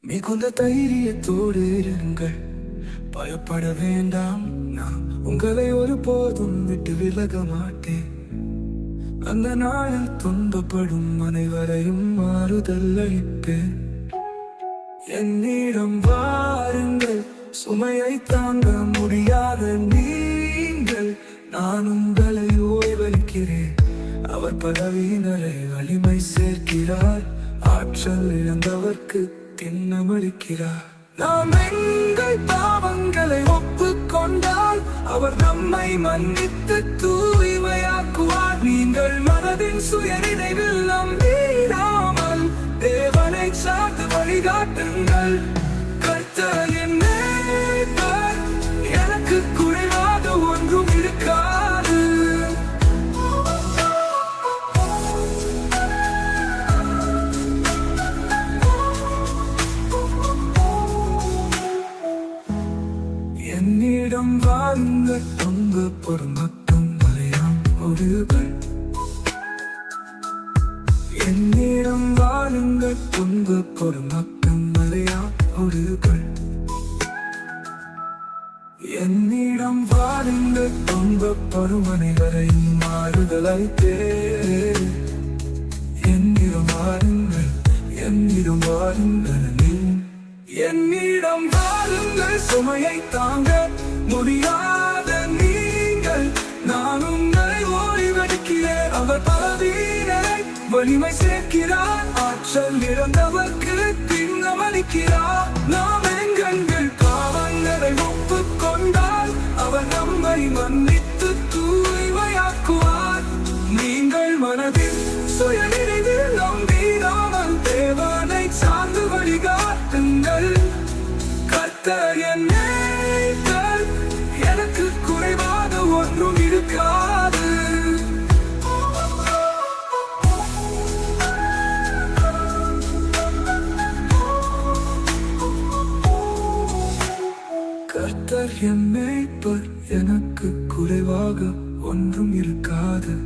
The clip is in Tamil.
மிகுந்த தைரியத்தோடு இருங்கள். பயப்பட வேண்டாம். நான் உங்களை ஒருபோதும் விட்டு விலக மாட்டேன். அந்த நாளில் துன்பப்படும் அனைவரையும் மாறுதல் அளிப்பேன். என்னிடம் வாருங்கள். சுமையை தாங்க முடியாத நீங்கள். நான் உங்களை ஓய்வளிக்கிறேன். அவர் பதவியினரை வலிமை சேர்க்கிறார். ஆற்றல் இழந்தவர்க்கு தின்னு மறுக்கிறார் நாம் எங்கள் பாவங்களை ஒப்புக்கொண்டால் அவர் நம்மை மன்னித்து தூய்மையாக்குவார். நீங்கள் மனதின் சுயநினைவில் நம்பிடாமல் தேவனை சார்ந்து வழிகாட்டுங்கள். என்னிடம் வாங்க தொங்க பொறுமட்டும் மலையாம் ஒருகள் என்னிடம் வாருங்கள் தொங்க பொறுமட்டும் மலையாம் ஒருகள் என்னிடம் வாருங்கள் தொங்க பருமனை வரையும் மாறுதலை தேர் என்னிடம் வாருங்கள் என்னிடம் வாருங்கள் நீ என்னிடம் வாருங்கள் சுமையை தாங்க முடியாத நீங்கள். நான் உங்களை ஓய்வெடுக்கிறேன் அவர் பலவீனரை வலிமை சேர்க்கிறார். ஆற்றல் இறந்தவர்க்கு பின்னமளிக்கிறார். நாம் கர்த்தர் என்னை எனக்கு குறைவாக ஒன்றும் இருக்காது. கர்த்தர் என்னை எனக்கு குறைவாக ஒன்றும் இருக்காது.